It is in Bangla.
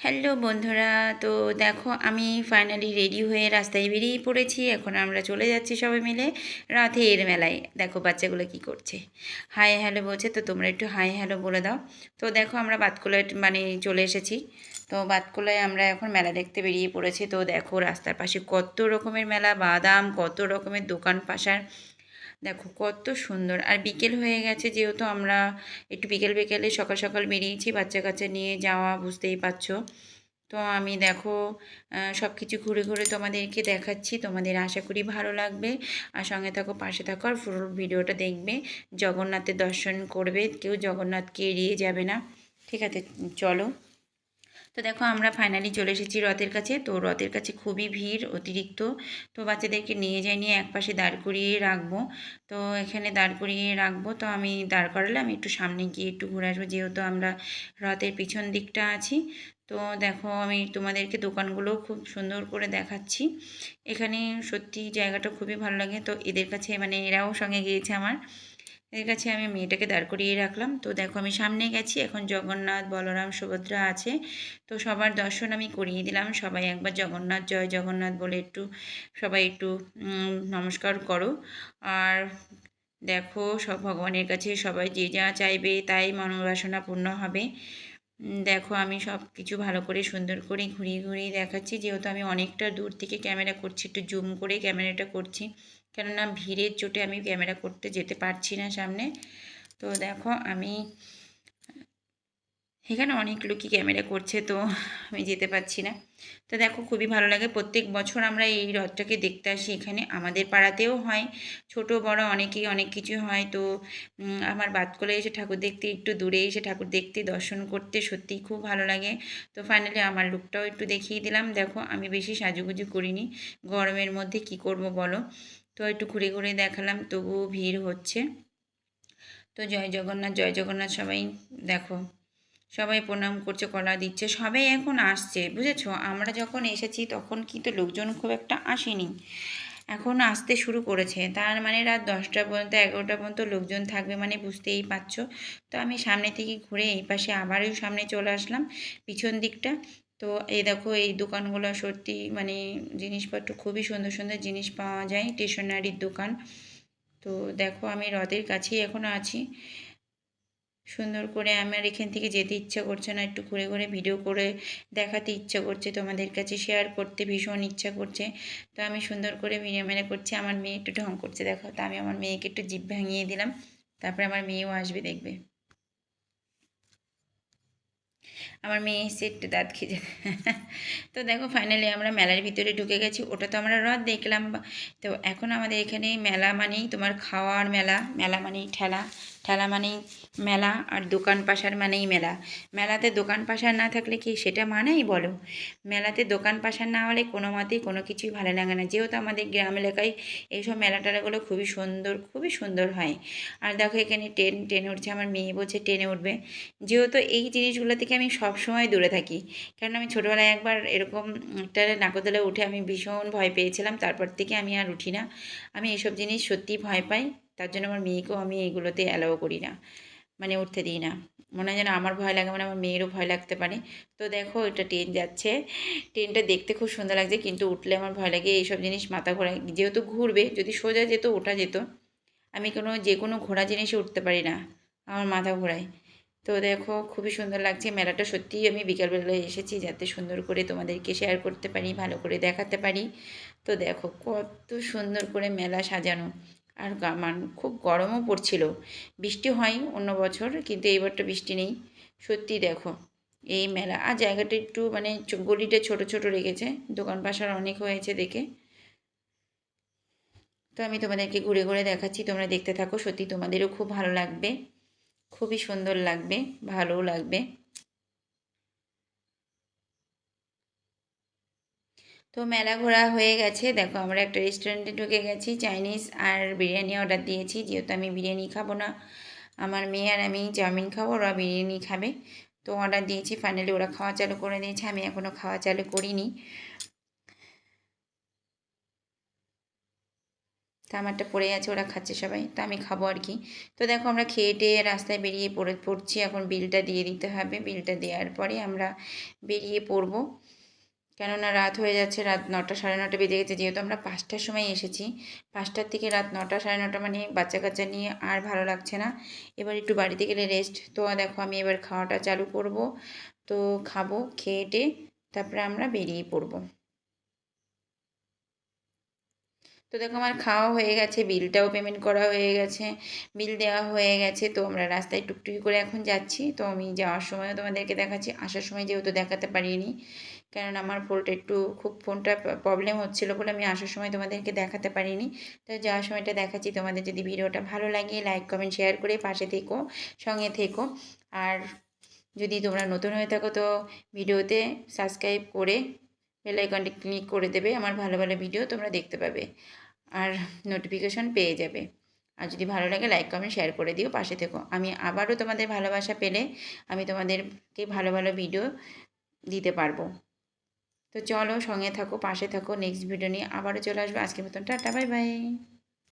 হ্যালো বন্ধুরা। তো দেখো, আমি ফাইনালি রেডি হয়ে রাস্তায় বেরিয়ে পড়েছি। এখন আমরা চলে যাচ্ছি সবাই মিলে রাতের মেলায়। দেখো, বাচ্চাগুলো কি করছে। হাই হ্যালো বলছে, তো তোমরা একটু হাই হ্যালো বলে দাও। তো দেখো, আমরা বাতকুলায় মানে চলে এসেছি। তো বাতকুলায় আমরা এখন মেলা দেখতে বেরিয়ে পড়েছি। তো দেখো, রাস্তার পাশে কত রকমের মেলা, বাদাম, কত রকমের দোকান পাশার। দেখো, কত সুন্দর। আর বিকেল হয়ে গেছে যেহেতু আমরা একটু বিকেল বিকেলে সকাল সকাল বেরিয়েছি, বাচ্চা কাচ্চা নিয়ে যাওয়া বুঝতেই পারছ। তো আমি দেখো সব কিছু ঘুরে ঘুরে তোমাদেরকে দেখাচ্ছি, তোমাদের আশা করি ভালো লাগবে। আর সঙ্গে থাকো, পাশে থাকো, আর ফুল ভিডিওটা দেখবে। জগন্নাথের দর্শন করবে, কেউ জগন্নাথকে এড়িয়ে যাবে না। ঠিক আছে, চলো। তো দেখো, আমরা ফাইনালি চলে এসেছি রথের কাছে। তো রথের কাছে খুবই ভিড়, অতিরিক্ত। তো বাচ্চাদেরকে নিয়ে যাই, নিয়ে একপাশে দাঁড় করিয়ে রাখব। তো এখানে দাঁড় করিয়ে রাখব। তো আমি দাঁড় করালে আমি একটু সামনে গিয়ে একটু ঘুরে আসব যেহেতু আমরা রথের পিছন দিকটা আছি। তো দেখো, আমি তোমাদেরকে দোকানগুলো খুব সুন্দর করে দেখাচ্ছি। এখানে সত্যি জায়গাটা খুবই ভালো লাগে। তো এদের কাছে মানে এরাও সঙ্গে গিয়েছে আমার। এর কাছে আমি মেয়েটাকে দাঁড় করিয়ে রাখলাম। তো দেখো আমি সামনে গেছি, এখন জগন্নাথ, বলরাম, সুভদ্রা আছে। তো সবার দর্শন আমি করিয়ে দিলাম। সবাই একবার জগন্নাথ, জয় জগন্নাথ বলে একটু, সবাই একটু নমস্কার করো। আর দেখো সব ভগবানের কাছে সবাই যে যা চাইবে তাই মনোবাসনা পূর্ণ হবে। দেখো আমি সব কিছু ভালো করে, সুন্দর করে ঘুরিয়ে ঘুরিয়ে দেখাচ্ছি। যেহেতু আমি অনেকটা দূর থেকে ক্যামেরা করছি, একটু জুম করে ক্যামেরাটা করছি। কেননা ভিড়ের চোটে আমি ক্যামেরা করতে যেতে পারছি না সামনে। তো দেখো আমি, এখানে অনেক লোকই ক্যামেরা করছে তো আমি যেতে পারছি না। তো দেখো খুবই ভালো লাগে, প্রত্যেক বছর আমরা এই রথটাকে দেখতে আসি। এখানে আমাদের পাড়াতেও হয়, ছোট, বড় অনেকেই অনেক কিছু হয়। তো আমার বাতকলে এসে ঠাকুর দেখতে একটু দূরে এসে ঠাকুর দেখতে, দর্শন করতে সত্যিই খুব ভালো লাগে। তো ফাইনালি আমার লুকটাও একটু দেখিয়ে দিলাম। দেখো আমি বেশি সাজুগুজু করিনি, গরমের মধ্যে কি করব বলো? তো একটু ঘুরে ঘুরে দেখালাম, তবুও ভিড় হচ্ছে। তো জয় জগন্নাথ জয় জগন্নাথ সবাই দেখো, সবাই প্রণাম করছে, কলা দিচ্ছে, সবাই এখন আসছে, বুঝেছ? আমরা যখন এসেছি তখন কিন্তু লোকজন খুব একটা আসেনি। এখন আসতে শুরু করেছে, তার মানে রাত দশটা পর্যন্ত, এগারোটা পর্যন্ত লোকজন থাকবে মানে বুঝতেই পারছ। তো আমি সামনে থেকে ঘুরে এই পাশে আবারও সামনে চলে আসলাম, পিছন দিকটা। তো এই দেখো, এই দোকানগুলো সত্যি মানে জিনিসপত্র খুবই সুন্দর সুন্দর জিনিস পাওয়া যায় স্টেশনারির দোকান। তো দেখো, আমি হ্রদের কাছেই এখনও আছি। সুন্দর করে আমার এখান থেকে যেতে ইচ্ছা করছে না, একটু ঘুরে ঘুরে ভিডিও করে দেখাতে ইচ্ছা করছে, তোমাদের কাছে শেয়ার করতে ভীষণ ইচ্ছা করছে। তো আমি সুন্দর করে ভিডিও মেনে করছি, আমার মেয়ে একটু ঢং করছে, দেখো। তো আমি আমার মেয়েকে একটু জিভ ভাঙিয়ে দিলাম, তারপরে আমার মেয়েও আসবে দেখবে। আমার মেয়ে এসে একটু দাঁত খেয়ে তো দেখো ফাইনালি আমরা মেলার ভিতরে ঢুকে গেছি, ওটা তো আমরা রথ দেখলাম। তো এখন আমাদের এখানে মেলা মানেই তোমার খাওয়ার মেলা মেলা মানেই ঠেলা। ঠেলা মানেই মেলা আর দোকান পাশার মানেই মেলা। মেলাতে দোকান পাশার না থাকলে কি সেটা মানেই বলো? মেলাতে দোকান পাশার না হলে কোনো মতেই কোনো কিছুই ভালো লাগে না। যেহেতু আমাদের গ্রাম এলাকায় এইসব মেলা টেলাগুলো খুবই সুন্দর খুবই সুন্দর হয়। আর দেখো এখানে ট্রেন, ট্রেনে উঠছে, আমার মেয়ে বলছে ট্রেনে উঠবে। যেহেতু এই জিনিসগুলো থেকে আমি সব সময় দূরে থাকি। কারণ আমি ছোটোবেলায় একবার এরকম একটা নাকদলে উঠে আমি ভীষণ ভয় পেয়েছিলাম। তারপর থেকে আমি আর উঠি না। আমি এসব জিনিস সত্যিই ভয় পাই। তার জন্য আমার মেয়েকেও আমি এইগুলোতে অ্যালাও করি না মানে উঠতে দিই না। মনে হয় যেন আমার ভয় লাগে মানে আমার মেয়েরও ভয় লাগতে পারে। তো দেখো, এটা ট্রেন যাচ্ছে। ট্রেনটা দেখতে খুব সুন্দর লাগছে, কিন্তু উঠলে আমার ভয় লাগে এইসব জিনিস মাথা ঘোরা যেহেতু ঘুরবে, যদি সোজা যেত, ওঠা যেত। আমি কোনো, যে কোনো ঘোড়া জিনিসে উঠতে পারি না, আমার মাথা ঘোরায়। তো দেখো, খুবই সুন্দর লাগছে। মেলাটা সত্যিই আমি বিকালবেলায় এসেছি, যাতে সুন্দর করে তোমাদেরকে শেয়ার করতে পারি, ভালো করে দেখাতে পারি। তো দেখো, কত সুন্দর করে মেলা সাজানো। আর মান খুব গরমও পড়ছিল। বৃষ্টি হয় অন্য বছর, কিন্তু এইবারটা বৃষ্টি নেই। সত্যি দেখো, এই মেলা। আর জায়গাটা একটু মানে গলিটা ছোট ছোট রেখেছে, দোকান পাশার অনেক হয়েছে দেখে। তো আমি তোমাদেরকে ঘুরে ঘুরে দেখাচ্ছি, তোমরা দেখতে থাকো, সত্যি তোমাদেরও খুব ভালো লাগবে। খুবই সুন্দর লাগবে, ভালোও লাগবে। তো মেলা ঘোরা হয়ে গেছে। দেখো আমরা একটা রেস্টুরেন্টে ঢুকে গেছি চাইনিজ আর বিরিয়ানি অর্ডার দিয়েছি। যেহেতু আমি বিরিয়ানি খাব না, আমার মেয়ে আর আমি চাউমিন খাব, ওরা বিরিয়ানি খাবে। তো অর্ডার দিয়েছি ফাইনালি ওরা খাওয়া চালু করে দিয়েছে, আমি এখনও খাওয়া চালু করিনি। তা আমারটা পড়ে আছে, ওরা খাচ্ছে সবাই, তা আমি খাব আর কি। তো দেখো আমরা খেয়ে টেয়ে রাস্তায় বেরিয়ে পড়ে, পড়ছি, এখন বিলটা দিয়ে দিতে হবে। বিলটা দেওয়ার পরে আমরা বেরিয়ে পড়ব। কেননা রাত হয়ে যাচ্ছে, রাত নটা সাড়ে নটা বেজে গেছে। যেহেতু আমরা পাঁচটার সময় এসেছি, পাঁচটার থেকে রাত নটা সাড়ে নটা মানে বাচ্চা কাচ্চা নিয়ে আর ভালো লাগছে না। এবার একটু বাড়িতে গেলে রেস্ট তো দেখো, আমি এবার খাওয়াটা চালু করব। তো খাব, খেয়ে টেয়ে তারপরে আমরা বেরিয়ে পড়ব। তো দেখো, আমার খাওয়া হয়ে গেছে বিলটাও পেমেন্ট করা হয়ে গেছে বিল দেওয়া হয়ে গেছে। তো আমরা রাস্তায় টুকটুকি করে এখন যাচ্ছি। তো আমি যাওয়ার সময়ও তোমাদেরকে দেখাচ্ছি, আসার সময় যেহেতু দেখাতে পারিনি। কারণ আমার ফোনটা একটু খুব ফোনটা প্রবলেম হচ্ছিল বলে আমি আসার সময় তোমাদেরকে দেখাতে পারিনি। তো যাওয়ার সময়টা দেখাচ্ছি তোমাদের যদি ভিডিওটা ভালো লাগে লাইক কমেন্ট শেয়ার করে পাশে থেকো, সঙ্গে থেকো। আর যদি তোমরা নতুন হয়ে থাকো তো ভিডিওতে সাবস্ক্রাইব করে বেল আইকনটি ক্লিক করে দেবে, আমার ভালো ভালো ভিডিও তোমরা দেখতে পাবে আর নোটিফিকেশন পেয়ে যাবে। আর যদি ভালো লাগে লাইক কমেন্ট শেয়ার করে দিও, পাশে থেকো। আমি আবারও তোমাদের ভালোবাসা পেলে আমি তোমাদেরকে ভালো ভালো ভিডিও দিতে পারব। তো চলো সঙ্গে থাকো, পাশে থাকো নেক্সট ভিডিও নিয়ে আবারও চলে আসব। আজকের মতন টাটা বাই বাই